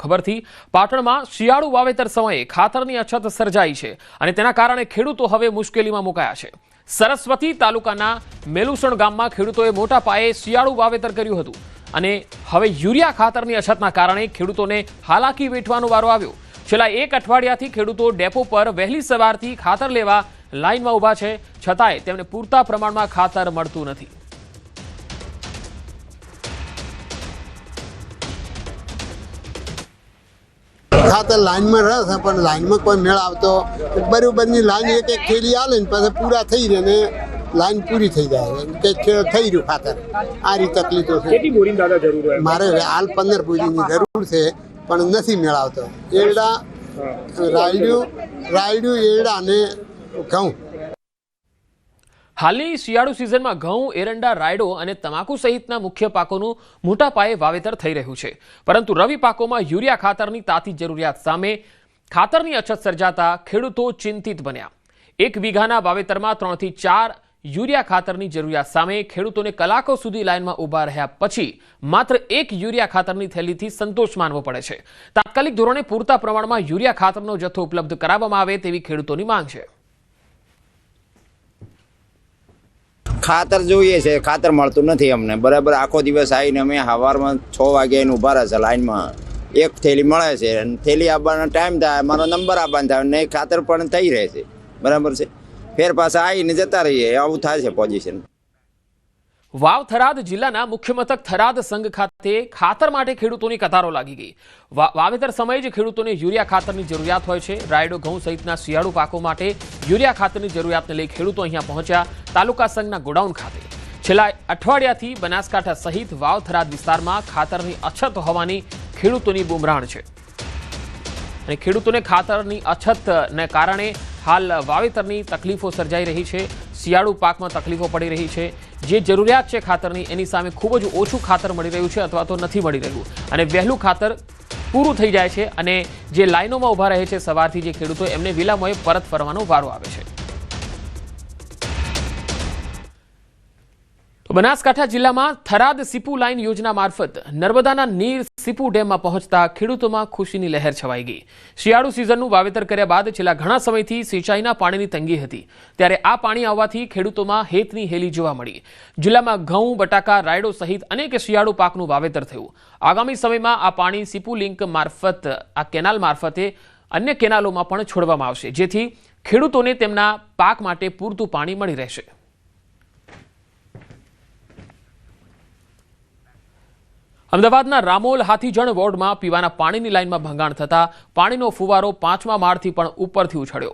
ખબરથી પાટણમાં શિયાળુ વાવેતર સમયે ખાતરની અછત સર્જાઈ છે અને તેના કારણે ખેડૂતો હવે મુશ્કેલીમાં મુકાયા છે. સરસ્વતી તાલુકાના મેલુસણ ગામમાં ખેડૂતોએ મોટા પાયે શિયાળુ વાવેતર કર્યું હતું અને હવે યુરિયા ખાતરની અછતના કારણે ખેડૂતોને હાલાકી વેઠવાનો વારો આવ્યો. છેલ્લા એક અઠવાડિયાથી ખેડૂતો ડેપો પર વહેલી સવારથી ખાતર લેવા લાઇનમાં ઊભા છે, છતાંય તેમને પૂરતા પ્રમાણમાં ખાતર મળતું નથી. ખાતર લાઈનમાં રહે છે પણ લાઈનમાં કોઈ મેળ આવતો બરોબરની લાઈન એક એક થેલી આવે ને પછી પૂરા થઈ રહે ને લાઈન પૂરી થઈ જાય. કે થઈ રહ્યું ખાતર. આ રીતે તકલીફો છે. મારે હાલ પંદર બોરીની જરૂર છે પણ નથી મેળાવતો. એરડા રાયડું રાયડું એરડા અને ઘઉં. હાલની શિયાળુ સિઝનમાં ઘઉં, એરંડા, રાયડો અને તમાકુ સહિતના મુખ્ય પાકોનું મોટા પાયે વાવેતર થઈ રહ્યું છે. પરંતુ રવિ પાકોમાં યુરિયા ખાતરની તાતી જરૂરિયાત સામે ખાતરની અછત સર્જાતા ખેડૂતો ચિંતિત બન્યા. એક વીઘાના વાવેતરમાં ત્રણથી ચાર યુરિયા ખાતરની જરૂરિયાત સામે ખેડૂતોને કલાકો સુધી લાઇનમાં ઊભા રહ્યા પછી માત્ર એક યુરિયા ખાતરની થેલીથી સંતોષ માનવો પડે છે. તાત્કાલિક ધોરણે પૂરતા પ્રમાણમાં યુરિયા ખાતરનો જથ્થો ઉપલબ્ધ કરાવવામાં આવે તેવી ખેડૂતોની માંગ છે. ખાતર જોઈએ છે, ખાતર મળતું નથી અમને. બરાબર, આખો દિવસ આવીને અમે સવારમાં છ વાગે આવીને ઊભા રહે છે લાઈનમાં. એક થેલી મળે છે અને થેલી આપવાનો ટાઈમ થાય, મારો નંબર આપવાનો થાય ને ખાતર પણ થઈ રહે છે. બરાબર છે? ફેર પાછા આવીને જતા રહીએ, આવું થાય છે પોઝિશન વાવ થરાદ જિલ્લાના મુખ્ય મથક થરાદ સંઘ ખાતે ખાતર માટે ખેડૂતોની કતારો લાગી ગઈ. વાવેતર સમયે જ ખેડૂતોને યુરિયા ખાતરની જરૂરિયાત હોય છે. રાયડો, ઘઉં સહિતના શિયાળુ પાકો માટે યુરિયા ખાતરની જરૂરિયાતને લઈ ખેડૂતો અહીંયા પહોંચ્યા તાલુકા સંઘના ગોડાઉન ખાતે. છેલ્લા અઠવાડિયાથી બનાસકાંઠા સહિત વાવ થરાદ વિસ્તારમાં ખાતરની અછત હોવાની ખેડૂતોની બુમરાણ છે. અને ખેડૂતોને ખાતરની અછતને કારણે હાલ વાવેતરની તકલીફો સર્જાઈ રહી છે. શિયાળુ પાકમાં તકલીફો પડી રહી છે. જે જરૂરિયાત છે ખાતરની, એની સામે ખૂબ જ ઓછું ખાતર મળી રહ્યું છે અથવા તો નથી મળી રહ્યું. અને વહેલું ખાતર પૂરું થઈ જાય છે અને જે લાઇનોમાં ઊભા રહે છે સવારથી જે ખેડૂતો, એમને વિલામોએ પરત ફરવાનો વારો આવે છે. બનાસકાંઠા જિલ્લામાં થરાદ સીપુ લાઇન યોજના મારફત નર્મદાના નીર સીપુ ડેમમાં પહોંચતા ખેડૂતોમાં ખુશીની લહેર છવાઈ ગઈ. શિયાળુ સિઝનનું વાવેતર કર્યા બાદ છેલ્લા ઘણા સમયથી સિંચાઈના પાણીની તંગી હતી. ત્યારે આ પાણી આવવાથી ખેડૂતોમાં હેતની હેલી જોવા મળી. જિલ્લામાં ઘઉં, બટાકા, રાયડો સહિત અનેક શિયાળુ પાકનું વાવેતર થયું. આગામી સમયમાં આ પાણી સીપુ લિંક મારફત, આ કેનાલ મારફતે અન્ય કેનાલોમાં પણ છોડવામાં આવશે, જેથી ખેડૂતોને તેમના પાક માટે પૂરતું પાણી મળી રહેશે. અમદાવાદના રામોલ હાથીજણ વોર્ડમાં પીવાના પાણીની લાઇનમાં ભંગાણ થતા પાણીનો ફુવારો પાંચમા માળથી પણ ઉપરથી ઉછળ્યો.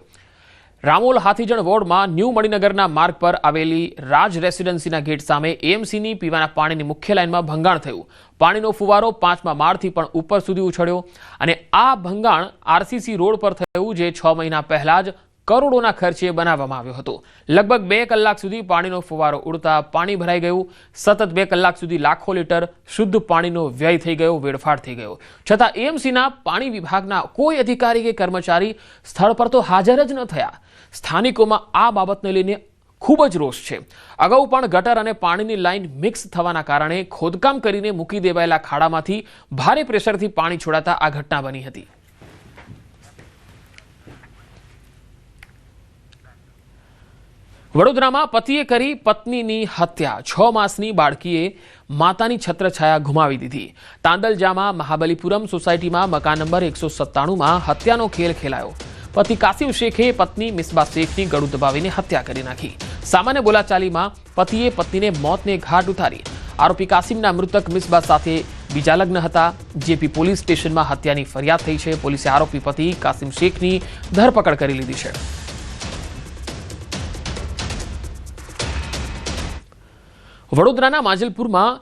રામોલ હાથીજણ વોર્ડમાં ન્યૂ મણિનગરના માર્ગ પર આવેલી રાજ રેસિડેન્સીના ગેટ સામે એએમસીની પીવાના પાણીની મુખ્ય લાઇનમાં ભંગાણ થયું. પાણીનો ફુવારો પાંચમા માળથી પણ ઉપર સુધી ઉછળ્યો અને આ ભંગાણ આરસીસી રોડ પર થયું, જે છ મહિના પહેલા જ કરોડોના ખર્ચે બનાવવામાં આવ્યો હતો. લગભગ બે કલાક સુધી પાણીનો ફુવારો ઉડતા પાણી ભરાઈ ગયું. સતત બે કલાક સુધી લાખો લીટર શુદ્ધ પાણીનો વ્યય થઈ ગયો, વેડફાટ થઈ ગયો. છતાં એએમસીના પાણી વિભાગના કોઈ અધિકારી કે કર્મચારી સ્થળ પર તો હાજર જ ન થયા. સ્થાનિકોમાં આ બાબતને લઈને ખૂબ જ રોષ છે. અગાઉ પણ ગટર અને પાણીની લાઇન મિક્સ થવાના કારણે ખોદકામ કરીને મૂકી દેવાયેલા ખાડામાંથી ભારે પ્રેશરથી પાણી છોડાતા આ ઘટના બની હતી. વડોદરામાં પતિએ કરી પત્નીની હત્યા. છ માસની બાળકીએ માતાની છત્રછાયા ગુમાવી દીધી. તાંદલજામાં મહાબલીપુરમ સોસાયટીમાં મકાન નંબર એકસો સત્તાણુંમાં હત્યાનો ખેલ ખેલાયો. પતિ કાસિમ શેખે પત્ની મિસબા શેખની ગળું દબાવીને હત્યા કરી નાખી. સામાન્ય બોલાચાલીમાં પતિએ પત્નીને મોતને ઘાટ ઉતારી. આરોપી કાસિમના મૃતક મિસબા સાથે બીજા લગ્ન હતા. જેપી પોલીસ સ્ટેશનમાં હત્યાની ફરિયાદ થઈ છે. પોલીસે આરોપી પતિ કાસિમ શેખની ધરપકડ કરી લીધી છે. વડોદરાના માજલપુરમાં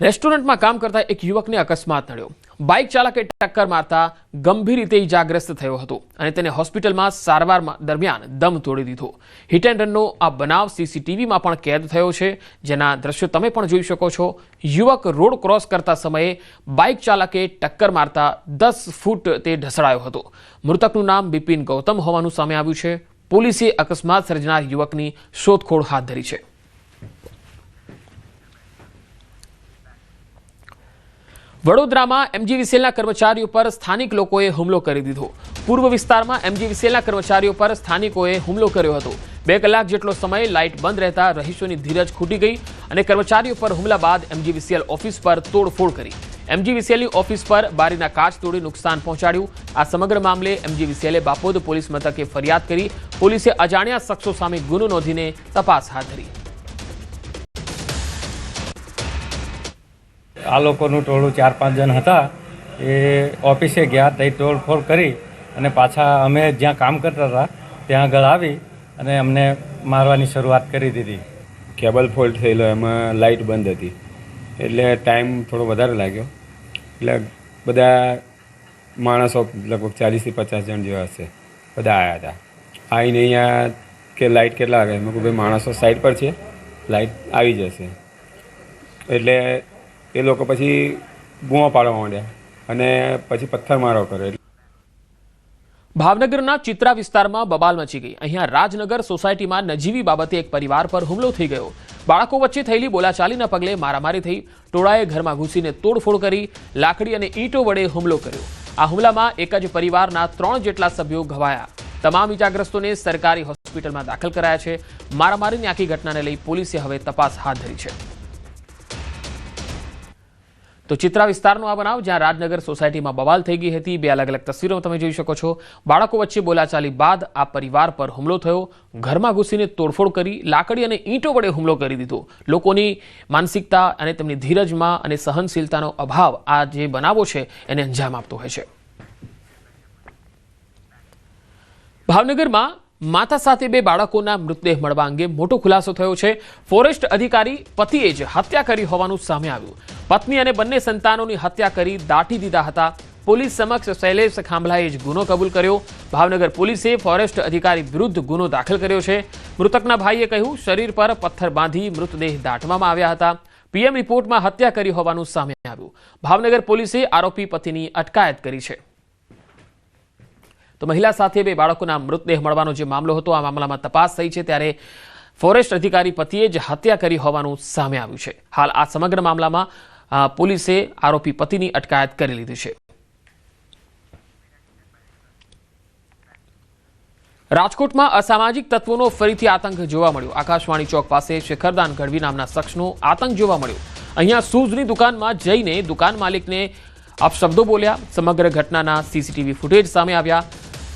રેસ્ટોરન્ટમાં કામ કરતા એક યુવકને અકસ્માત નડ્યો બાઇક ચાલકે ટક્કર મારતા ગંભીર રીતે ઇજાગ્રસ્ત થયો હતો અને તેને હોસ્પિટલમાં સારવાર દરમિયાન દમ તોડી દીધો. હિટ એન્ડ રનનો આ બનાવ સીસીટીવીમાં પણ કેદ થયો છે. જેના દ્રશ્યો તમે પણ જોઈ શકો છો. યુવક રોડ ક્રોસ કરતા સમયે બાઇક ચાલકે ટક્કર મારતા દસ ફૂટ તે ઢસડાયો હતો. મૃતકનું નામ બિપિન ગૌતમ હોવાનું સામે આવ્યું છે. પોલીસે અકસ્માત સર્જનાર યુવકની શોધખોળ હાથ ધરી છે. વડોદરામાં એમજીવીસીએલના કર્મચારીઓ પર સ્થાનિક લોકોએ હુમલો કરી દીધો. પૂર્વ વિસ્તારમાં એમજીવીસીએલના કર્મચારીઓ પર સ્થાનિકોએ હુમલો કર્યો હતો. બે કલાક જેટલો સમય લાઇટ બંધ રહેતા રહીશોની ધીરજ ખૂટી ગઈ અને કર્મચારીઓ પર હુમલા બાદ એમજીવીસીએલ ઓફિસ પર તોડફોડ કરી. એમજીવીસીએલની ઓફિસ પર બારીના કાચ તોડી નુકસાન પહોંચાડ્યું. આ સમગ્ર મામલે એમજીવીસીએલે બાપોદ પોલીસ મથકે ફરિયાદ કરી. પોલીસે અજાણ્યા શખ્સો સામે ગુનો નોંધીને તપાસ હાથ ધરી. આ લોકોનું ટોળું ચાર પાંચ જણ હતા, એ ઓફિસે ગયા ત્યાં તોડફોડ કરી અને પાછા અમે જ્યાં કામ કરતા હતા, ત્યાં આગળ આવી અને અમને મારવાની શરૂઆત કરી દીધી. કેબલ ફોલ્ટ થયેલો, એમાં લાઇટ બંધ હતી. એટલે ટાઈમ થોડો વધારે લાગ્યો. એટલે બધા માણસો લગભગ ચાલીસથી પચાસ જણ જેવા હશે, બધા આવ્યા હતા. આવીને અહીંયા કે લાઇટ કેટલા વાગે? મેં કહું ભાઈ, માણસો સાઈડ પર છે લાઇટ આવી જશે. એટલે એ લોકો પછી બૂમો પાડવા માંડ્યા અને પછી પથ્થરમારો કર્યો. ભાવનગરના ચિત્રા વિસ્તારમાં બબાલ મચી ગઈ. અહીંયા રાજનગર સોસાયટીમાં નજીવી બાબતે એક પરિવાર પર હુમલો થઈ ગયો. બાળકો વચ્ચે થયેલી બોલાચાલીના પગલે મારામારી થઈ ટોળાએ ઘરમાં ઘૂસીને તોડફોડ કરી લાકડી અને ઈંટો વડે હુમલો કર્યો. આ હુમલામાં એક જ પરિવારના ત્રણ જેટલા સભ્યો ઘવાયા. તમામ ઇજાગ્રસ્તોને સરકારી હોસ્પિટલમાં દાખલ કરાયા છે. મારામારીની આખી ઘટનાને લઈ પોલીસે હવે તપાસ હાથ ધરી છે. તો ચિત્રા વિસ્તારનો આ બનાવ, જ્યાં રાજનગર સોસાયટીમાં બવાલ થઈ ગઈ હતી, બે અલગ અલગ તસવીરો તમે જોઈ શકો છો. બાળકો વચ્ચે બોલાચાલી બાદ આ પરિવાર પર હુમલો થયો. ઘરમાં ઘૂસીને તોડફોડ કરી, લાકડી અને ઈંટો વડે હુમલો કરી દીધો. લોકોની માનસિકતા અને તેમની ધીરજમાં અને સહનશીલતાનો અભાવ આ જે બનાવો છે, એને અંજામ આપતો હોય છે. ભાવનગરમાં માતા સાથે બે બાળકોના મૃતદેહ મળવા અંગે મોટો ખુલાસો થયો છે. ફોરેસ્ટ અધિકારી પતિએ જ હત્યા કરી હોવાનું સામે આવ્યું. પત્ની અને બંને સંતાનોની હત્યા કરી દાટી દીધા હતા. પોલીસ સમક્ષ શૈલેષ ખાંભલાએ જ ગુનો કબૂલ કર્યો. ભાવનગર પોલીસે ફોરેસ્ટ અધિકારી વિરુદ્ધ ગુનો દાખલ કર્યો છે. મૃતકના ભાઈએ કહ્યું, શરીર પર પથ્થર બાંધી મૃતદેહ દાટવામાં આવ્યા હતા. પીએમ રિપોર્ટમાં હત્યા કરી હોવાનું સામે આવ્યું. ભાવનગર પોલીસે આરોપી પતિની અટકાયત કરી છે. તો મહિલા સાથે બે બાળકોના મૃતદેહ મળવાનો જે મામલો હતો, આ મામલામાં તપાસ થઈ છે. ત્યારે ફોરેસ્ટ અધિકારી પતિએ જ હત્યા કરી હોવાનું સામે આવ્યું છે. હાલ આ સમગ્ર મામલામાં પોલીસે આરોપી પતિની અટકાયત કરી લીધી છે. રાજકોટમાં અસામાજિક તત્વોનો ફરીથી આતંક જોવા મળ્યો. આકાશવાણી ચોક પાસે શેખરદાન ગઢવી નામના શખ્સનો આતંક જોવા મળ્યો. અહીંયા શૂઝની દુકાનમાં જઈને દુકાન માલિકને અપશબ્દો બોલ્યા. સમગ્ર ઘટનાના સીસીટીવી ફૂટેજ સામે આવ્યા.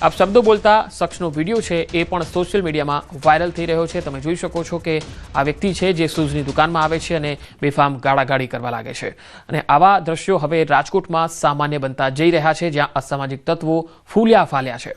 અપશબ્દો બોલતા શખ્સનો વીડિયો છે એ પણ સોશિયલ મીડિયામાં વાયરલ થઈ રહ્યો છે. તમે જોઈ શકો છો કે આ વ્યક્તિ છે જે શૂઝની દુકાનમાં આવે છે અને બેફામ ગાળાગાળી કરવા લાગે છે. અને આવા દ્રશ્યો હવે રાજકોટમાં સામાન્ય બનતા જઈ રહ્યા છે, જ્યાં અસામાજિક તત્વો ફૂલ્યા ફાલ્યા છે.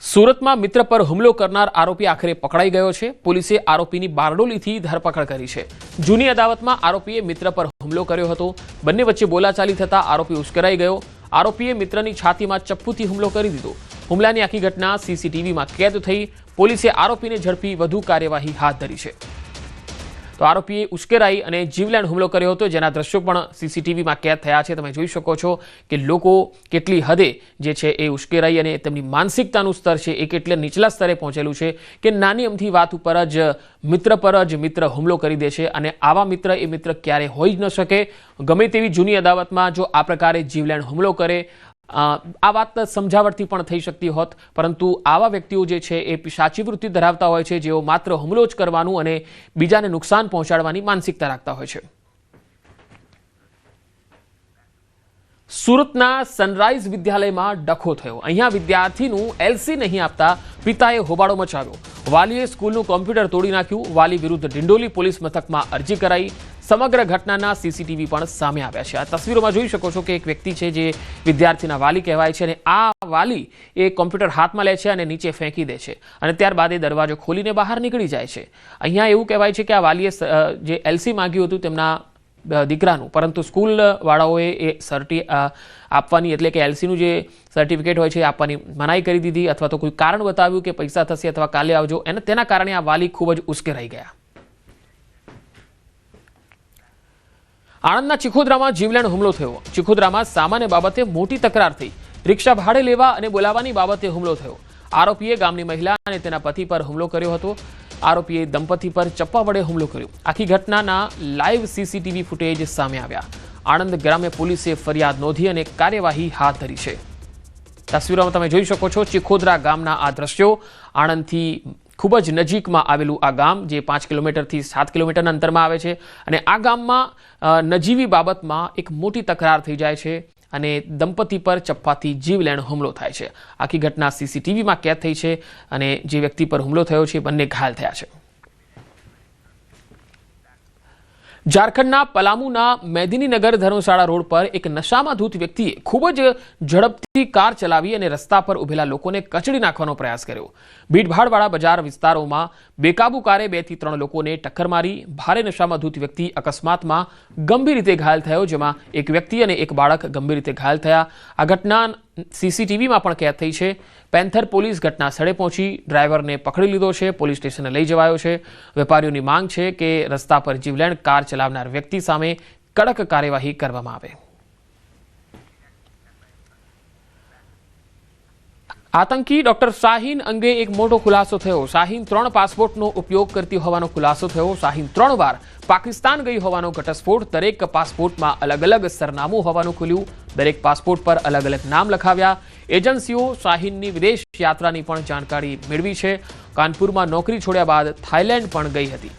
સુરતમાં મિત્ર પર હુમલો કરનાર આરોપી આખરે પકડાઈ ગયો છે. પોલીસે આરોપીની બારડોલીથી ધરપકડ કરી છે. જૂની અદાવતમાં આરોપીએ મિત્ર પર હુમલો કર્યો હતો. બંને વચ્ચે બોલાચાલી થતા આરોપી ઉશ્કેરાઈ ગયો. આરોપીએ મિત્રની છાતીમાં ચપ્પુથી હુમલો કરી દીધો. હુમલાની આખી ઘટના સીસીટીવીમાં કેદ થઈ. પોલીસે આરોપીને ઝડપી વધુ કાર્યવાહી હાથ ધરી છે. તો આરોપીએ ઉશ્કેરાઈ અને જીવલેણ હુમલો કર્યો હતો, જેના દ્રશ્યો પણ સીસીટીવીમાં કેદ થયા છે. તમે જોઈ શકો છો કે લોકો કેટલી હદે જે છે એ ઉશ્કેરાઈ અને તેમની માનસિકતાનું સ્તર છે એ કેટલે નીચલા સ્તરે પહોંચેલું છે કે નાની અમથી વાત ઉપર જ મિત્ર પર જ મિત્ર હુમલો કરી દે છે અને આવા મિત્ર એ મિત્ર ક્યારે હોઈ જ ન શકે? ગમે તેવી જૂની અદાવતમાં જો આ પ્રકારે જીવલેણ હુમલો કરે આ વાત સમજાવટથી પણ થઈ શકતી હોત, પરંતુ આવા વ્યક્તિઓ જે છે એ સાચી વૃત્તિ ધરાવતા હોય છે, જેઓ માત્ર હુમલો જ કરવાનું અને બીજાને નુકસાન પહોંચાડવાની માનસિકતા રાખતા હોય છે. સુરતના સનરાઈઝ વિદ્યાલયમાં ડખો થયો. અહીંયા વિદ્યાર્થીનું એલસી નહીં આપતા પિતાએ હોબાળો મચાવ્યો. વાલીએ સ્કૂલનું કોમ્પ્યુટર તોડી નાખ્યું. વાલી વિરુદ્ધ ડિંડોલી પોલીસ મથકમાં અરજી કરાઈ. સમગ્ર ઘટનાના સીસીટીવી પણ સામે આવ્યા છે. આ તસવીરોમાં જોઈ શકો છો કે એક વ્યક્તિ છે જે વિદ્યાર્થીના વાલી કહેવાય છે અને આ વાલી એ કોમ્પ્યુટર હાથમાં લે છે અને નીચે ફેંકી દે છે અને ત્યારબાદ એ દરવાજો ખોલીને બહાર નીકળી જાય છે. અહીંયા એવું કહેવાય છે કે આ વાલીએ જે એલસી માંગ્યું હતું તેમના દીકરાનું, પરંતુ સ્કૂલ વાળાઓએ એ સર્ટી આપવાની એટલે કે એલસીનું જે સર્ટિફિકેટ હોય છે આપવાની મનાઈ કરી દીધી અથવા તો કોઈ કારણ બતાવ્યું કે પૈસા થશે અથવા કાલે આવજો. અને તેના કારણે આ વાલી ખૂબ જ ઉશ્કેરાઈ ગયા. આણંદના ચિખોદરામાં જીવલેણ હુમલો થયો. ચિખોદરામાં સામાન્ય બાબતે મોટી તકરાર થઈ. રિક્ષા ભાડે લેવા અને બોલાવવાની બાબતે હુમલો થયો. આરોપીએ ગામની મહિલા અને તેના પતિ પર હુમલો કર્યો હતો. આરોપીએ દંપતી પર ચપ્પા વડે હુમલો કર્યો. આખી ઘટનાના લાઈવ સીસીટીવી ફૂટેજ સામે આવ્યા. આણંદ ગ્રામ્ય પોલીસે ફરિયાદ નોંધી અને કાર્યવાહી હાથ ધરી છે. તસવીરોમાં તમે જોઈ શકો છો ચિખોદરા ગામના આ દ્રશ્યો. આણંદથી ખૂબ જ નજીકમાં આવેલું આ ગામ, જે પાંચ કિલોમીટરથી સાત કિલોમીટરના અંતરમાં આવે છે. અને આ ગામમાં નજીવી બાબતમાં એક મોટી તકરાર થઈ જાય છે અને દંપતી પર ચપ્પાથી જીવલેણ હુમલો થાય છે. આખી ઘટના સીસીટીવીમાં કેદ થઈ છે અને જે વ્યક્તિ પર હુમલો થયો છે બંને ઘાયલ થયા છે. ઝારખંડના પલામુના મેદિનીનગર ધર્મશાળા રોડ પર એક નશામાં ધૂત વ્યક્તિએ ખૂબ જ ઝડપથી કાર ચલાવી અને રસ્તા પર ઉભેલા લોકોને કચડી નાખવાનો પ્રયાસ કર્યો. ભીડભાડવાળા બજાર વિસ્તારોમાં બેકાબુ કારે બેથી ત્રણ લોકોને ટક્કર મારી ભારે નશામાં ધૂત વ્યક્તિ અકસ્માતમાં ગંભીર રીતે ઘાયલ થયો, જેમાં એક વ્યક્તિ અને એક બાળક ગંભીર રીતે ઘાયલ થયા. આ ઘટના સીસીટીવીમાં પણ કેદ થઈ છે. પેન્થર પોલીસ ઘટના સ્થળે પહોંચી, ડ્રાઈવરને પકડી લીધો છે, પોલીસ સ્ટેશને લઈ જવાયો છે. વેપારીઓની માંગ છે કે રસ્તા પર જીવલેણ કાર ચલાવનાર વ્યક્તિ સામે કડક કાર્યવાહી કરવામાં આવે. આતંકી ડોક્ટર શાહીન અંગે એક મોટો ખુલાસો થયો. શાહીન ત્રણ પાસપોર્ટનો ઉપયોગ કરતી હોવાનો ખુલાસો થયો. શાહીન ત્રણ વાર પાકિસ્તાન ગઈ હોવાનો ઘટસ્ફોટ. દરેક પાસપોર્ટમાં અલગ અલગ સરનામું હોવાનું ખુલ્યું. દરેક પાસપોર્ટ પર અલગ અલગ નામ લખાવ્યા. એજન્સીઓ શાહીનની વિદેશ યાત્રાની પણ જાણકારી મેળવી છે. કાનપુરમાં નોકરી છોડ્યા બાદ થાઇલેન્ડ પણ ગઈ હતી.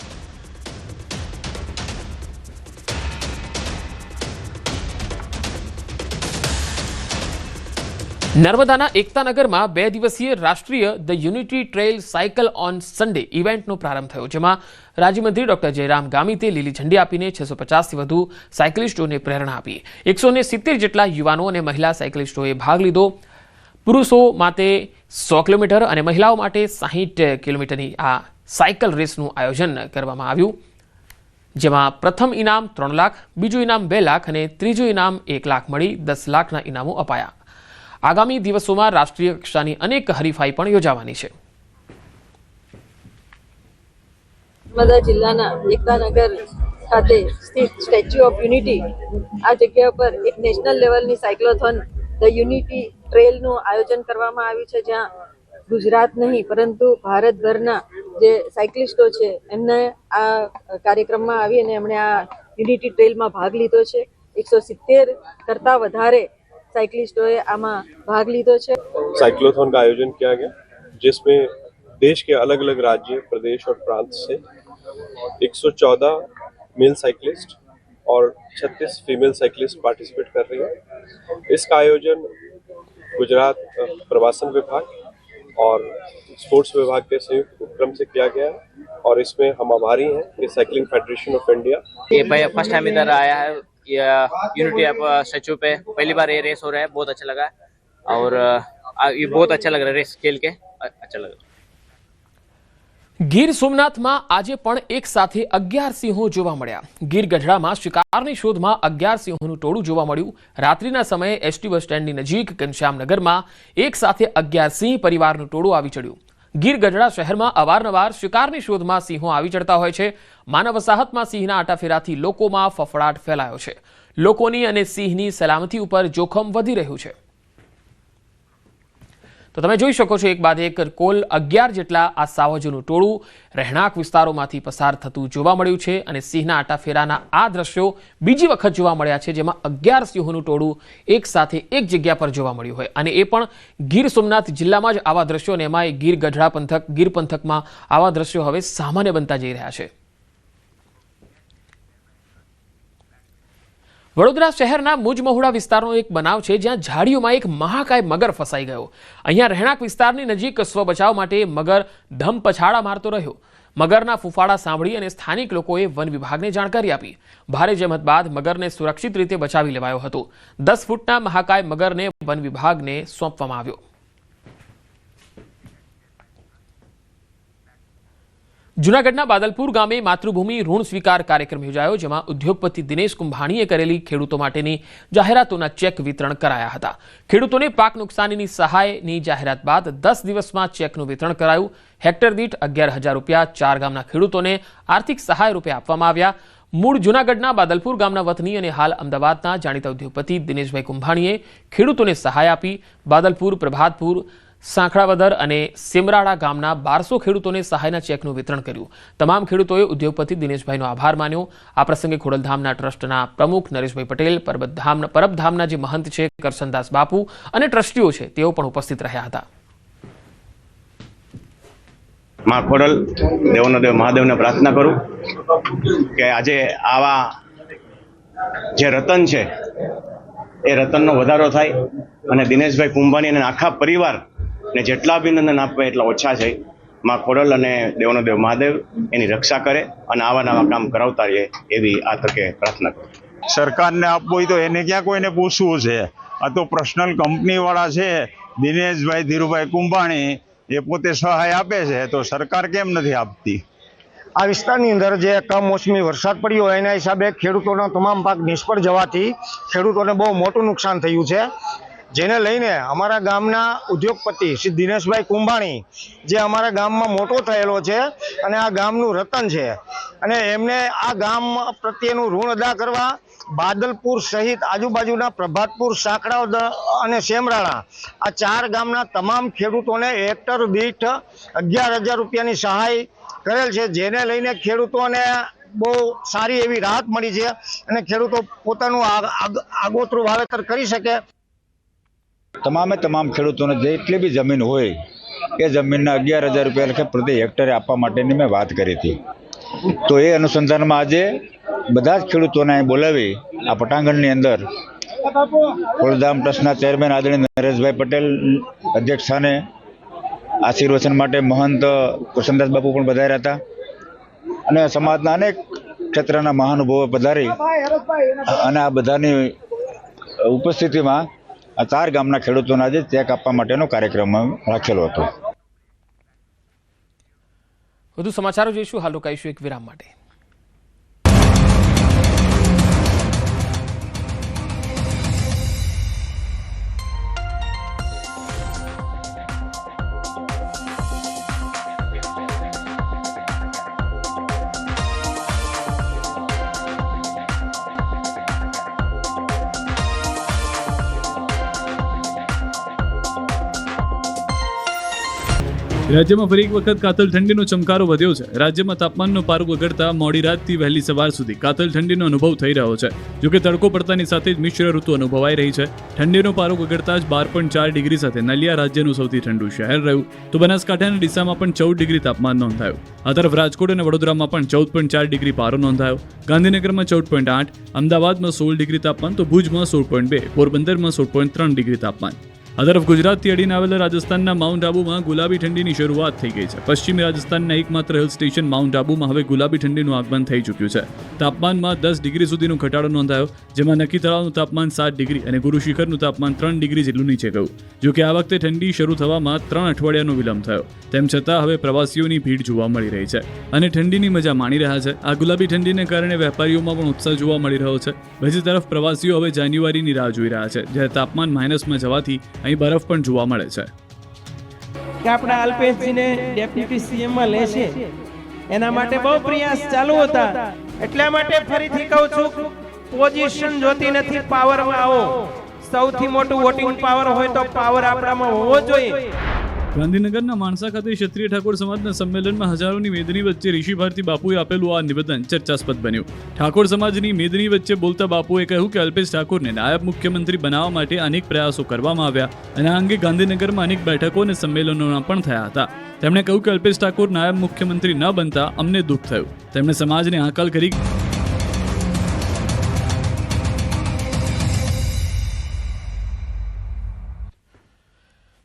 નર્મદાના એકતાનગરમાં બે દિવસીય રાષ્ટ્રીય the unity trail cycle on Sunday ઇવેન્ટનો પ્રારંભ થયો, જેમાં રાજ્યમંત્રી ડોક્ટર જયરામ ગામિતે લીલી ઝંડી આપીને છસો પચાસથી વધુ સાયકલિસ્ટોને પ્રેરણા આપી. એકસો સિત્તેર જેટલા યુવાનો અને મહિલા સાયકલિસ્ટોએ ભાગ લીધો. પુરુષો માટે સો કિલોમીટર અને મહિલાઓ માટે સાહીઠ કિલોમીટરની આ સાયકલ રેસનું આયોજન કરવામાં આવ્યું, જેમાં પ્રથમ ઇનામ ત્રણ લાખ, બીજું ઇનામ બે લાખ અને ત્રીજું ઇનામ એક લાખ મળી દસ લાખના ઇનામો અપાયા. આગામી દિવસોમાં રાષ્ટ્રીય કક્ષાની અનેક હરીફાઈ પણ યોજાવાની છે. નર્મદા જિલ્લાના એકતાનગર ખાતે સ્થિત સ્ટેચ્યુ ઓફ યુનિટી આ જગ્યા પર એક નેશનલ લેવલની સાયક્લોથોન, ધ યુનિટી ટ્રેલનું આયોજન કરવામાં આવ્યું છે, જ્યાં ગુજરાત નહીં, પરંતુ ભારતભરના જે સાયકલિસ્ટો છે, એમને આ કાર્યક્રમમાં આવી અને એમણે આ યુનિટી ટ્રેલમાં ભાગ લીધો છે. એકસો સિત્તેર કરતાં વધારે साइकिलिस्टों आमा भाग લીધો છે साइक्लोथॉन का आयोजन किया गया जिसमें देश के अलग अलग राज्य प्रदेश और प्रांत से 114 मेल साइकिलिस्ट और 36 फीमेल साइकिलिस्ट पार्टिसिपेट कर रही है इसका आयोजन गुजरात अ, प्रवासन विभाग और स्पोर्ट्स विभाग के संयुक्त उपक्रम से किया गया है और इसमें हम आभारी हैं कि साइकिलिंग फेडरेशन ऑफ इंडिया ये भाई फर्स्ट टाइम इधर आया है ये यूनिटी ऑफ स्टेचू पे पहली बार ये रेस हो रहा है बहुत अच्छा लगा है और अ, ये बहुत अच्छा लग रहा है रेस खेल के अ- अच्छा लग रहा है ગીર સોમનાથમાં આજે પણ એક સાથે અગિયાર સિંહો જોવા મળ્યા ગીર ગઢડામાં શિકારની શોધમાં અગિયાર સિંહોનું ટોળું જોવા મળ્યું રાત્રિના સમયે એસટી બસ સ્ટેન્ડની નજીક ઘનશ્યામનગરમાં એક સાથે અગિયાર સિંહ પરિવારનું ટોળું આવી ચડ્યું ગીર ગઢડા શહેરમાં અવારનવાર શિકારની શોધમાં સિંહો આવી ચડતા હોય છે. માનવ વસાહતમાં સિંહના આટાફેરાથી લોકોમાં ફફડાટ ફેલાયો છે. લોકોની અને સિંહની સલામતી ઉપર જોખમ વધી રહ્યું છે. તો તમે જોઈ શકો છો એક બાદ એક કોલ અગિયાર જેટલા આ સાવજોનું ટોળું રહેણાંક વિસ્તારોમાંથી પસાર થતું જોવા મળ્યું છે અને સિંહના આટાફેરાના આ દ્રશ્યો બીજી વખત જોવા મળ્યા છે જેમાં અગિયાર સિંહોનું ટોળું એક સાથે એક જગ્યા પર જોવા મળ્યું હોય. અને એ પણ ગીર સોમનાથ જિલ્લામાં જ આવા દ્રશ્યો અને એમાં ગીર ગઢડા પંથક, ગીર પંથકમાં આવા દ્રશ્યો હવે સામાન્ય બનતા જઈ રહ્યા છે. વડોદરા શહેરના મુજમહુડા વિસ્તારનો એક બનાવ છે જ્યાં ઝાડીઓમાં એક મહાકાય મગર ફસાઈ ગયો. અહીંયા રહેણાંક વિસ્તારની નજીક સ્વ બચાવ માટે મગર ધમ પછાડા મારતો રહ્યો. મગરના ફૂફાડા સાંભળી અને સ્થાનિક લોકોએ વન વિભાગને જાણકારી આપી. ભારે જહેમત બાદ મગરને સુરક્ષિત રીતે બચાવી લેવાયો હતો. દસ ફૂટના મહાકાય મગરને વન વિભાગને સોંપવામાં આવ્યો. જૂનાગઢના બાદલપુર ગામે માતૃભૂમિ ઋણ સ્વીકાર કાર્યક્રમ યોજાયો, જેમાં ઉદ્યોગપતિ દિનેશ કુંભાણીએ કરેલી ખેડૂતો માટેની જાહેરાતોના ચેક વિતરણ કરાયા હતા. ખેડૂતોને પાક નુકસાનીની સહાયની જાહેરાત બાદ દસ દિવસમાં ચેકનું વિતરણ કરાયું. હેક્ટર દીઠ અગિયાર હજાર રૂપિયા ચાર ગામના ખેડૂતોને આર્થિક સહાય રૂપે આપવામાં આવ્યા. મૂળ જૂનાગઢના બાદલપુર ગામના વતની અને હાલ અમદાવાદના જાણીતા ઉદ્યોગપતિ દિનેશભાઈ કુંભાણીએ ખેડૂતોને સહાય આપી. બાદલપુર, પ્રભાતપુર સાંખળાવદર અને સિમરાળા ગામના બારસો ખેડૂતોને સહાયના ચેકનું વિતરણ કર્યું. તમામ ખેડૂતોએ ઉદ્યોગપતિ દિનેશભાઈનો આભાર માન્યો. આ પ્રસંગે ખોડલધામના ટ્રસ્ટના પ્રમુખ નરેશભાઈ પટેલ, પરબતધામ પરબધામના જે મહંત છે, કરશનદાસ બાપુ અને ટ્રસ્ટીઓ છે, તેઓ પણ ઉપસ્થિત રહ્યા હતા. માં ખોડલ, દેવનો દેવ, મહાદેવને પ્રાર્થના કરું કે આજે આવા જે રતન છે, એ રતનનો વધારો થાય અને દિનેશભાઈ કુંભાની અને આખા પરિવાર ને જેટલા અભિનંદન આપવા એટલા ઓછા છે. માં ખોડલ અને દેવનો દેવ મહાદેવ એની રક્ષા કરે અને આવા નવા કામ કરાવતા રહે એવી આ તકે પ્રાર્થના કરું. સરકારને આપવું હોય તો એને ક્યાં કોઈને પૂછવું છે? આ તો પર્સનલ કંપનીવાળા છે દિનેશભાઈ ધીરુભાઈ કુંભાણી એ પોતે સહાય આપે છે તો સરકાર કેમ નથી આપતી? આ વિસ્તારની અંદર જે કમોસમી વરસાદ પડ્યો એના હિસાબે ખેડૂતોનો તમામ પાક નિષ્ફળ જવાથી ખેડૂતોને બહુ મોટું નુકસાન થયું છે. જેને લઈને અમારા ગામના ઉદ્યોગપતિ શ્રી દિનેશભાઈ કુંભાણી જે અમારા ગામમાં મોટો થયેલો છે અને આ ગામનું રતન છે. અને એમને આ ગામ પ્રત્યેનું ઋણ અદા કરવા બાદલપુર સહિત આજુબાજુના પ્રભાતપુર સાંકડા અને સેમરાળા આ ચાર ગામના તમામ ખેડૂતોને હેક્ટર દીઠ અગિયાર હજાર રૂપિયાની સહાય કરેલ છે. જેને લઈને ખેડૂતોને બહુ સારી એવી રાહત મળી છે અને ખેડૂતો પોતાનું આગ- આગ- આગોતરું વાવેતર કરી શકે. તમામે તમામ ખેડૂતોને જેટલી બી જમીન હોય, એ જમીનના અગિયાર હજાર રૂપિયા લખે પ્રતિ હેક્ટરે આપવા માટેની મેં વાત કરી હતી. તો એ અનુસંધાનમાં આજે બધા જ ખેડૂતોને અહીં બોલાવી, આ પટાંગણની અંદર ફળધામ ટ્રસ્ટના ચેરમેન આદરણીય નરેશભાઈ પટેલ અધ્યક્ષ સ્થાને આશીર્વચન માટે મહંત કૃષ્ણદાસ બાપુ પણ પધાર્યા હતા. અને સમાજના અનેક ક્ષેત્રના મહાનુભાવો પધારી. અને આ બધાની ઉપસ્થિતિમાં આ ચાર ગામના ખેડૂતોને આજે ચેક આપવા માટેનો કાર્યક્રમ રાખેલો હતો. વધુ સમાચારો જોઈશું. હાલ રોકાઈશું એક વિરામ માટે. રાજ્યમાં ફરી એક વખત કાતલ ઠંડીનો ચમકારો વધ્યો છે. રાજ્યમાં તાપમાનનો પારો ગગડતા મોડી રાતથી વહેલી સવાર સુધી કાતલ ઠંડીનો અનુભવ થઈ રહ્યો છે. જોકે તડકો પડતાની સાથે જ મિશ્ર ઋતુ અનુભવાઈ રહી છે. ઠંડીનો પારો ગગડતા જ બાર પોઈન્ટ ચાર ડિગ્રી સાથે નલિયા રાજ્યનું સૌથી ઠંડુ શહેર રહ્યું. તો બનાસકાંઠાના ડીસામાં પણ ચૌદ ડિગ્રી તાપમાન નોંધાયું. આ તરફ રાજકોટ અને વડોદરામાં પણ ચૌદ પોઈન્ટ ચાર ડિગ્રી પારો નોંધાયો. ગાંધીનગરમાં ચૌદ પોઈન્ટ આઠ, અમદાવાદમાં સોળ ડિગ્રી તાપમાન, તો ભુજમાં સોળ પોઈન્ટ બે, પોરબંદરમાં સોળ પોઈન્ટ ત્રણ ડિગ્રી તાપમાન. આ તરફ ગુજરાતથી અડીને આવેલા રાજસ્થાનના માઉન્ટ આબુમાં ગુલાબી ઠંડીની શરૂઆત થઈ ગઈ છે. પશ્ચિમી રાજસ્થાનના એકમાત્ર હિલ સ્ટેશન માઉન્ટ આબુમાં હવે ગુલાબી ઠંડીનું આગમન થઈ ચૂક્યું છે. તાપમાનમાં દસ ડિગ્રી સુધીનો ઘટાડો નોંધાયો, જેમાં નક્કી તળાવનું તાપમાન સાત ડિગ્રી અને ગુરુ શિખરનું તાપમાન ત્રણ ડિગ્રી જેટલું નીચે ગયું. જો કે આ વખતે ઠંડી શરૂ થવામાં ત્રણ અઠવાડિયાનો વિલંબ થયો. તેમ છતાં હવે પ્રવાસીઓની ભીડ જોવા મળી રહી છે અને ઠંડીની મજા માણી રહ્યા છે. આ ગુલાબી ઠંડીને કારણે વેપારીઓમાં પણ ઉત્સાહ જોવા મળી રહ્યો છે. બીજી તરફ પ્રવાસીઓ હવે જાન્યુઆરીની રાહ જોઈ રહ્યા છે, જ્યારે તાપમાન માઇનસમાં જવાથી અહીં બરફ પણ જોવા મળે છે. કે આપણા અલ્પેશજીને ડેપ્યુટી સીએમમાં લેશે એના માટે બહુ પ્રયાસ ચાલુ હતા. એટલા માટે ફરીથી કહું છું, પોઝિશન જોતી નથી, પાવરમાં આવો. સૌથી મોટું વોટિંગ પાવર હોય તો પાવર આપણામાં હોવો જોઈએ. ગાંધીનગરના માણસા ખાતે ક્ષત્રિય ઠાકોર સમાજના સંમેલનમાં હજારોની મેદની વચ્ચે ઋષિ ભારતી બાપુએ આપેલું આ નિવેદન ચર્ચાસ્પદ બન્યું. ઠાકોર સમાજની મેદની વચ્ચે બોલતા બાપુએ કહ્યું કે અલ્પેશ ઠાકોરને નાયબ મુખ્યમંત્રી બનાવવા માટે અનેક પ્રયાસો કરવામાં આવ્યા અને આ અંગે ગાંધીનગરમાં અનેક બેઠકો અને સંમેલનોના પણ થયા હતા. તેમણે કહ્યું કે અલ્પેશ ઠાકોર નાયબ મુખ્યમંત્રી ન બનતા અમને દુઃખ થયું. તેમણે સમાજને હાકલ કરી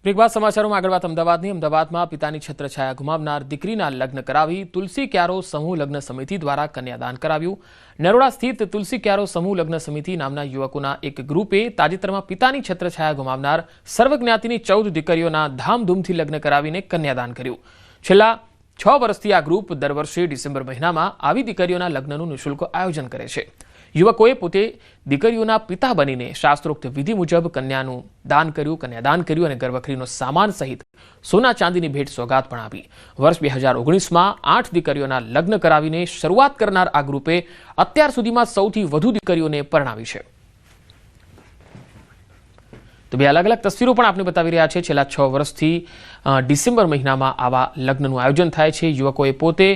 બ્રેક બાદ સમાચારોમાં આગળ વાત અમદાવાદની. અમદાવાદમાં પિતાની છત્રછાયા ગુમાવનાર દીકરીના લગ્ન કરાવી તુલસી ક્યારો સમૂહ લગ્ન સમિતિ દ્વારા કન્યાદાન કરાવ્યું. નરોડા સ્થિત તુલસી ક્યારો સમૂહ લગ્ન સમિતિ નામના યુવકોના એક ગ્રુપે તાજેતરમાં પિતાની છત્રછાયા ગુમાવનાર સર્વજ્ઞાતિની ચૌદ દીકરીઓના ધામધૂમથી લગ્ન કરાવીને કન્યાદાન કર્યું. છેલ્લા છ વર્ષથી આ ગ્રુપ દર વર્ષે ડિસેમ્બર મહિનામાં આવી દીકરીઓના લગ્નનું નિઃશુલ્ક આયોજન કરે છે. યુવકોએ પોતે દીકરીઓના પિતા બનીને શાસ્ત્રોક્ત વિધિ મુજબ કન્યાનું દાન કર્યું, કન્યાદાન કર્યું અને ગર્ભખરીનો સામાન સહિત સોના ચાંદીની ભેટ સોગાત પણ આપી. વર્ષ બે હજાર ઓગણીસમાં આઠ દીકરીઓના લગ્ન કરાવીને શરૂઆત કરનાર આ ગ્રુપે અત્યાર સુધીમાં સૌથી વધુ દીકરીઓને પરણાવી છે. તો બે અલગ અલગ તસવીરો પણ આપણે બતાવી રહ્યા છે. છેલ્લા છ વર્ષથી ડિસેમ્બર મહિનામાં આવા લગ્નનું આયોજન થાય છે. યુવકોએ પોતે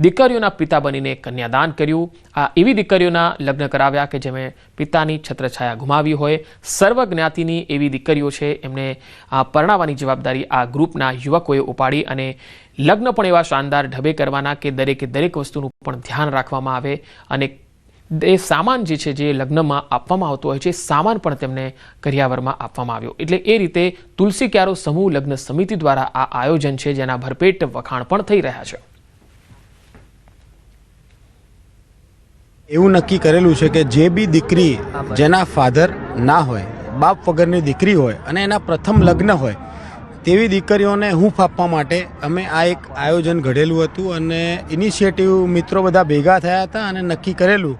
દીકરીઓના પિતા બનીને કન્યાદાન કર્યું. આ એવી દીકરીઓના લગ્ન કરાવ્યા કે જેમણે પિતાની છત્રછાયા ગુમાવી હોય. સર્વ જ્ઞાતિની એવી દીકરીઓ છે. એમને આ પરણાવવાની જવાબદારી આ ગ્રુપના યુવકોએ ઉપાડી અને લગ્ન પણ એવા શાનદાર ઢબે કરવાના કે દરેકે દરેક વસ્તુનું પણ ધ્યાન રાખવામાં આવે અને એ સામાન જે છે, જે લગ્નમાં આપવામાં આવતો હોય છે સામાન પણ તેમને કરિયાવરમાં આપવામાં આવ્યો. એટલે એ રીતે તુલસી ક્યારો સમૂહ લગ્ન સમિતિ દ્વારા આ આયોજન છે, જેના ભરપેટ વખાણ પણ થઈ રહ્યા છે. એવું નક્કી કરેલું છે કે જે બી દીકરી જેના ફાધર ના હોય, બાપ વગરની દીકરી હોય અને એના પ્રથમ લગ્ન હોય, તેવી દીકરીઓને હૂંફ આપવા માટે અમે આ એક આયોજન ઘડેલું હતું અને ઇનિશિયેટિવ મિત્રો બધા ભેગા થયા હતા અને નક્કી કરેલું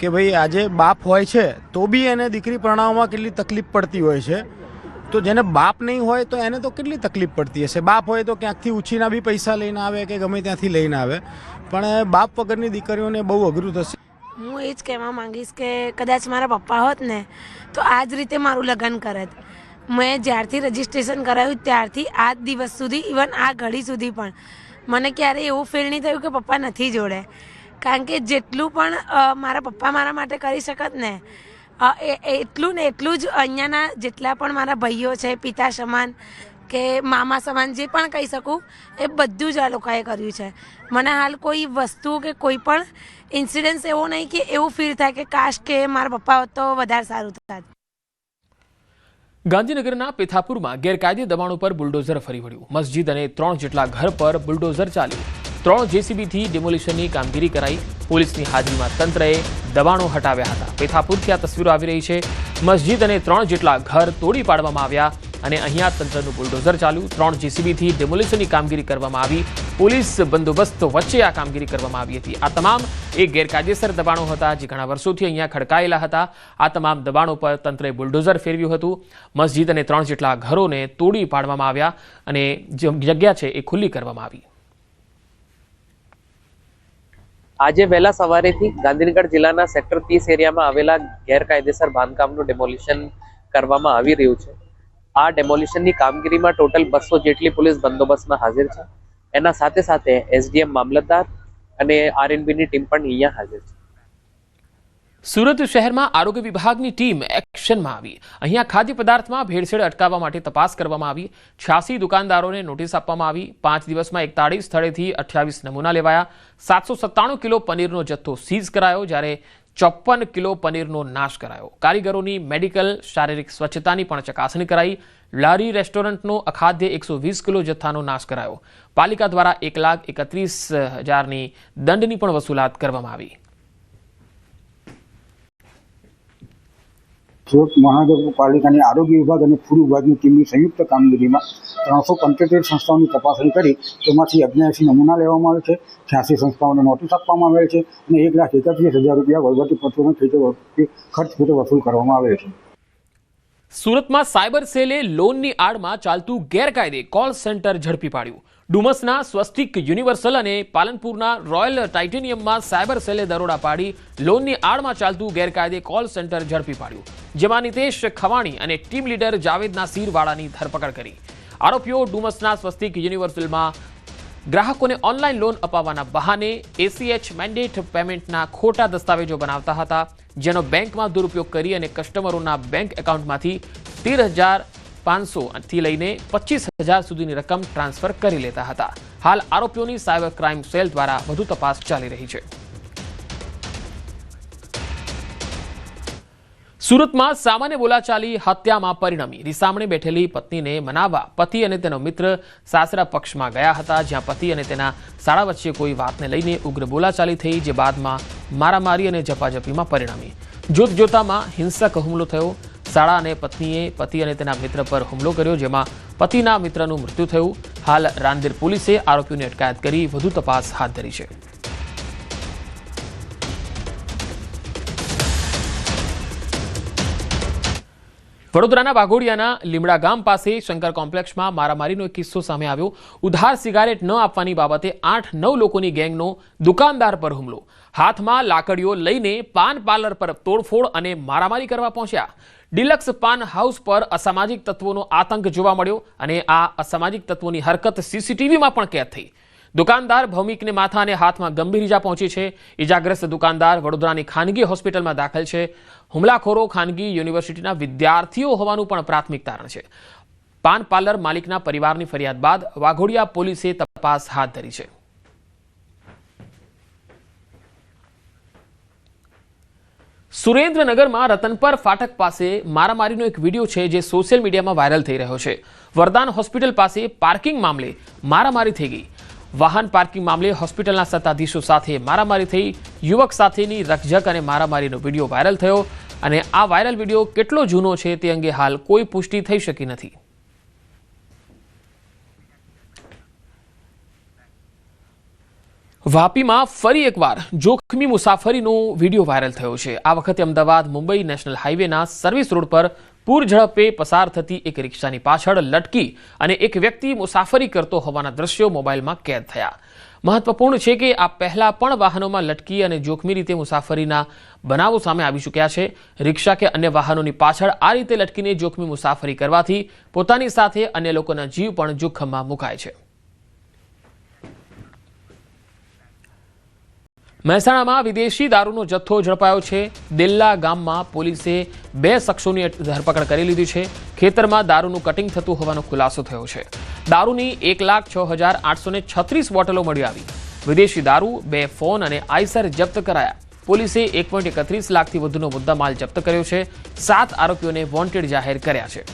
કે ભાઈ આજે બાપ હોય છે, તો બી એને દીકરી પરણાવવામાં કેટલી તકલીફ પડતી હોય છે. તો જેને બાપ નહીં હોય, તો એને તો કેટલી તકલીફ પડતી હશે. બાપ હોય તો ક્યાંકથી ઉછીના બી પૈસા લઈને આવે કે ગમે ત્યાંથી લઈને આવે. પણ બાપ વગરની દીકરીઓને બહુ અઘરું થશે. હું એ જ કહેવા માંગીશ કે કદાચ મારા પપ્પા હોત ને, તો આ જ રીતે મારું લગ્ન કરત. મેં જ્યારથી રજિસ્ટ્રેશન કરાવ્યું ત્યારથી આ જ દિવસ સુધી ઇવન આ ઘડી સુધી પણ. મને ક્યારેય એવું ફીલ નહીં થયું કે પપ્પા નથી જોડે. કારણ કે જેટલું પણ મારા પપ્પા મારા માટે કરી શકત ને એ એટલું ને એટલું જ અહીંયાના જેટલા પણ મારા ભાઈઓ છે, પિતા સમાન કે મામા સમાન જે પણ કહી શકું, એ બધું જ આ લોકોએ કર્યું છે. મને હાલ કોઈ વસ્તુ કે કોઈ પણ ઇન્સિડન્સ એવો નહીં કે એવું ફીલ થાય કે કાશ કે મારા પપ્પા હોત તો વધારે સારું થાત. ગાંધીનગરના પેથાપુરમાં ગેરકાયદે દબાણ ઉપર બુલડોઝર ફરી વળ્યું. મસ્જિદ અને ત્રણ જેટલા ઘર પર બુલડોઝર ચાલ્યું. ત્રણ જેસીબીથી ડિમોલિશનની કામગીરી કરાઈ. પોલીસની હાજરીમાં તંત્રએ દબાણો હટાવ્યા હતા. પેથાપુરથી આ તસવીરો આવી રહી છે. મસ્જિદ અને ત્રણ જેટલા ઘર તોડી પાડવામાં આવ્યા અને અહીંયા તંત્રનું બુલડોઝર ચાલ્યું ત્રણ જેસીબીથી ડિમોલિશનની કામગીરી કરવામાં આવી. પોલીસ બંદોબસ્ત વચ્ચે આ કામગીરી કરવામાં આવી હતી. આ તમામ એ ગેરકાયદેસર દબાણો હતા જે ઘણા વર્ષોથી અહીંયા ખડકાયેલા હતા. આ તમામ દબાણો પર તંત્રએ બુલડોઝર ફેરવ્યું હતું. મસ્જિદ અને ત્રણ જેટલા ઘરોને તોડી પાડવામાં આવ્યા અને જગ્યા છે એ ખુલ્લી કરવામાં આવી. આજે વહેલા સવારેથી ગાંધીનગર જિલ્લાના સેક્ટર ત્રીસ એરિયામાં આવેલા ગેરકાયદેસર બાંધકામનું ડેમોલિશન કરવામાં આવી રહ્યું છે. આ ડેમોલિશનની કામગીરીમાં ટોટલ બસો જેટલી પોલીસ બંદોબસ્તમાં હાજર છે. એના સાથે સાથે એસડીએમ મામલતદાર અને આરએનબીની ટીમ પણ અહીંયા હાજર છે. સુરત શહેરમાં આરોગ્ય વિભાગની ટીમ એક્શનમાં આવી. અહીંયા ખાદ્ય પદાર્થમાં ભેળસેળ અટકાવવા માટે તપાસ કરવામાં આવી. છ્યાસી દુકાનદારોને નોટિસ આપવામાં આવી. પાંચ દિવસમાં એકતાળીસ સ્થળેથી અઠ્યાવીસ નમૂના લેવાયા. સાતસો સત્તાણું કિલો પનીરનો જથ્થો સીઝ કરાયો, જ્યારે ચોપ્પન કિલો પનીરનો નાશ કરાયો. કારીગરોની મેડિકલ, શારીરિક સ્વચ્છતાની પણ ચકાસણી કરાઈ. લારી રેસ્ટોરન્ટનો અખાદ્ય એકસો વીસ કિલો જથ્થાનો નાશ કરાયો. પાલિકા દ્વારા એક લાખ એકત્રીસ હજારની દંડની પણ વસૂલાત કરવામાં આવી. સુરત મહાનગરપાલિકાની આરોગ્ય વિભાગ અને ફૂડ વિભાગની ટીમની સંયુક્ત કામગીરીમાં ત્રણસો પંચોતેર સંસ્થાઓની તપાસણી કરી, તેમાંથી અગ્યાસી નમૂના લેવામાં આવે છે, છ્યાસી સંસ્થાઓને નોટિસ આપવામાં આવે છે અને એક લાખ એકત્રીસ હજાર રૂપિયા વહીવટી પત્રોનો ખર્ચ પેટે વસૂલ કરવામાં આવે છે. સુરતમાં સાયબર સેલે લોનની આડમાં ચાલતું ગેરકાયદે કોલ સેન્ટર ઝડપી પાડ્યું. ડુમસના સ્વસ્તિક યુનિવર્સલ અને પાલનપુરના રોયલ ટાઇટેનિયમમાં સાયબર સેલે દરોડા પાડી લોનની આડમાં ચાલતું ગેરકાયદે કોલ સેન્ટર ઝડપી પાડ્યું. જેમાં નિતેશ ખવાણી અને ટીમ લીડર જાવેદ નાસીરવાળાની ધરપકડ કરી. આરોપીઓ ડુમસના સ્વસ્તિક યુનિવર્સલમાં ગ્રાહકોને ઓનલાઈન લોન અપાવવાના બહાને એસીએચ મેન્ડેટ પેમેન્ટના ખોટા દસ્તાવેજો બનાવતા હતા, જેનો બેંકમાં દુરુપયોગ કરી અને કસ્ટમરોના બેંક એકાઉન્ટમાંથી તેર હજાર પાંચસોથી લઈને પચીસ સુધીની રકમ ટ્રાન્સફર કરી લેતા હતા. હાલ આરોપીઓની સાયબર ક્રાઇમ સેલ દ્વારા વધુ તપાસ ચાલી રહી છે. સુરતમાં સામાન્ય બોલાચાલી, હત્યામાં પરિણમી. રીસામણે બેઠેલી પત્નીને મનાવવા પતિ અને તેનો મિત્ર સાસરા પક્ષમાં ગયા હતા, જ્યાં પતિ અને તેના સાળા વચ્ચે કોઈ વાતને લઈને ઉગ્ર બોલાચાલી થઈ, જે બાદમાં મારામારી અને ઝપાઝપીમાં પરિણમી. જોત જોતામાં હિંસક હુમલો થયો સાળા અને પત્નીએ પતિ અને તેના મિત્ર પર હુમલો કર્યો, જેમાં પતિના મિત્રનું મૃત્યુ થયું. હાલ રાંદેર પોલીસે આરોપીઓની અટકાયત કરી વધુ તપાસ હાથ ધરી છે. વડોદરાના વાઘોડિયાના લીમડા ગામ પાસે શંકર કોમ્પ્લેક્ષમાં મારામારીનો એક કિસ્સો સામે આવ્યો. ઉધાર સિગારેટ ન આપવાની બાબતે આઠ નવ લોકોની ગેંગનો દુકાનદાર પર હુમલો. હાથમાં લાકડીઓ લઈને પાન પાર્લર પર તોડફોડ અને મારામારી કરવા પહોંચ્યા. ડિલક્સ પાન હાઉસ પર અસામાજિક તત્વોનો આતંક જોવા મળ્યો અને આ અસામાજિક તત્વોની હરકત સીસીટીવીમાં પણ કેદ થઈ. દુકાનદાર ભૌમિકને માથા અને હાથમાં ગંભીર ઈજા પહોંચી છે. ઈજાગ્રસ્ત દુકાનદાર વડોદરાની ખાનગી હોસ્પિટલમાં દાખલ છે. હુમલાખોરો ખાનગી યુનિવર્સિટીના વિદ્યાર્થીઓ હોવાનું પણ પ્રાથમિક તારણ છે. પાન પાર્લર માલિકના પરિવારની ફરિયાદ બાદ વાઘોડિયા પોલીસે તપાસ હાથ ધરી છે. સુરેન્દ્રનગરમાં રતનપર ફાટક પાસે મારામારીનો એક વીડિયો છે જે સોશિયલ મીડિયામાં વાયરલ થઈ રહ્યો છે. વરદાન હોસ્પિટલ પાસે પાર્કિંગ મામલે મારામારી થઈ ગઈ. વાહન પાર્કિંગ મામલે હોસ્પિટલના સત્તાધીશો સાથે મારામારી થઈ, યુવક સાથેની રકઝક અને મારામારીનો વીડિયો વાયરલ થયો અને આ વાયરલ વીડિયો કેટલો જૂનો છે તે અંગે હાલ કોઈ પુષ્ટિ થઈ શકી નથી. વાપીમાં ફરી એકવાર જોખમી મુસાફરીનો વીડિયો વાયરલ થયો છે. આ વખતે અમદાવાદ મુંબઈ નેશનલ હાઈવેના સર્વિસ રોડ પર પૂર ઝડપે પસાર થતી એક રિક્ષાની પાછળ લટકી અને એક વ્યક્તિ મુસાફરી કરતો હોવાના દ્રશ્યો મોબાઈલમાં કેદ થયા. મહત્વપૂર્ણ છે કે આ પહેલા પણ વાહનોમાં લટકી અને જોખમી રીતે મુસાફરીના બનાવો સામે આવી ચૂક્યા છે. રિક્ષા કે અન્ય વાહનોની પાછળ આ રીતે લટકીને જોખમી મુસાફરી કરવાથી પોતાની સાથે અન્ય લોકોના જીવ પણ જોખમમાં મુકાય છે. મહેસાણામાં વિદેશી દારૂનો જથ્થો ઝડપાયો છે. દેલ્લા ગામમાં પોલીસે બે શખ્સોની ધરપકડ કરી લીધી છે. ખેતરમાં દારૂનું કટિંગ થતું હોવાનો ખુલાસો થયો છે. દારૂની એક લાખ છ હજાર આઠસો ને છત્રીસ બોટલો મળી આવી. વિદેશી દારૂ, બે ફોન અને આઈસર જપ્ત કરાયા. પોલીસે એક પોઈન્ટ એકત્રીસ લાખથી વધુનો મુદ્દામાલ જપ્ત કર્યો છે. સાત આરોપીઓને વોન્ટેડ જાહેર કર્યા છે.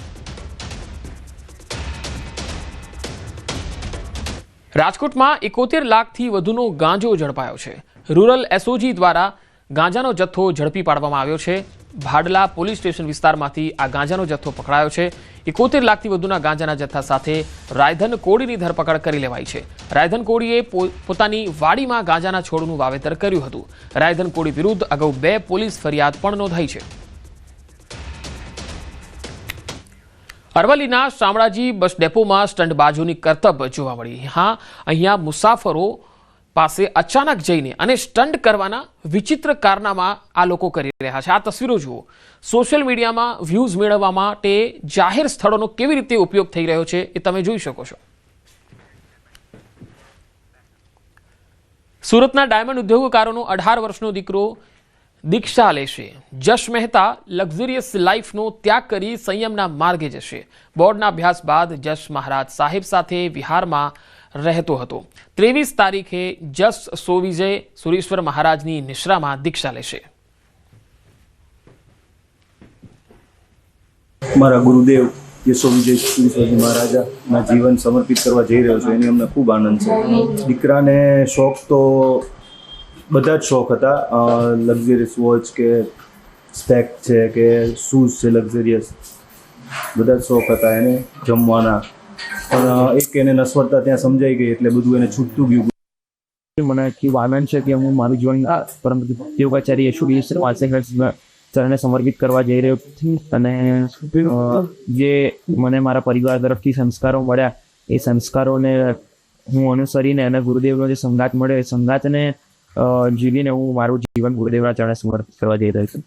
રાજકોટમાં એકોતેર લાખથી વધુનો ગાંજો ઝડપાયો છે. રૂરલ એસઓજી દ્વારા ગાંજાનો જથ્થો ઝડપી પાડવામાં આવ્યો છે. ભાડલા પોલીસ સ્ટેશન વિસ્તારમાંથી આ ગાંજાનો જથ્થો પકડાયો છે. એકોતેર લાખથી વધુના ગાંજાના જથ્થા સાથે રાયધન કોળીની ધરપકડ કરી લેવાઈ છે. રાયધન કોળીએ પોતાની વાડીમાં ગાંજાના છોડનું વાવેતર કર્યું હતું. રાયધન કોળી વિરુદ્ધ અગાઉ બે પોલીસ ફરિયાદ પણ નોંધાઈ છે. અરવલ્લીના શામળાજી બસ ડેપોમાં સ્ટંટબાજોની કરતબ જોવા મળી. હા, અહીંયા મુસાફરો પાસે અચાનક જઈને અને સ્ટન્ટ કરવાના વિચિત્ર કારનામા આ લોકો કરી રહ્યા છે. આ તસવીરો જુઓ. સોશિયલ મીડિયામાં વ્યૂઝ મેળવવા માટે જાહેર સ્થળોનો કેવી રીતે ઉપયોગ થઈ રહ્યો છે એ તમે જોઈ શકો છો. સુરતના ડાયમંડ ઉદ્યોગકારોનો અઢાર વર્ષનો દીકરો દીક્ષા લેશે જશ મહેતા લક્ઝરિયસ લાઈફનો ત્યાગ કરી સંયમના માર્ગે જશે. બોર્ડના અભ્યાસ બાદ જશ મહારાજ સાહેબ સાથે વિહારમાં રહેતો હતો. ત્રેવીસ તારીખે જસ સોવિજય સુરેશ્વર મહારાજની નિશ્રામાં દીક્ષા લેશે. મારા ગુરુદેવ યશો વિજય સુરેશ્વરજી મહારાજાના જીવન સમર્પિત કરવા જઈ રહ્યો છું. એની અમને ખૂબ આનંદ છે. દીકરાને શોખ તો બધા જ શોખ હતા. લક્ઝરિયસ વોચ કે સ્પેક છે કે શૂઝ છે લક્ઝરિયસ બધા જ શોખ હતા એને જમવાના. પણ એક એને નસવડતા ત્યાં સમજાઈ ગઈ એટલે બધું એને છૂટતું ગયું. મને ખૂબ આનંદ છે કે હું મારું જીવન, આ, પરમ યોગાચાર્ય વાસેકર ચરણે સમર્પિત કરવા જઈ રહ્યો છું અને જે મને મારા પરિવાર તરફથી સંસ્કારો મળ્યા, એ સંસ્કારોને હું અનુસરીને અને ગુરુદેવનો જે સંગાત મળ્યો, એ સંગાતને જીવીને હું મારું જીવન ગુરુદેવના ચરણે સમર્પિત કરવા જઈ રહ્યો છું.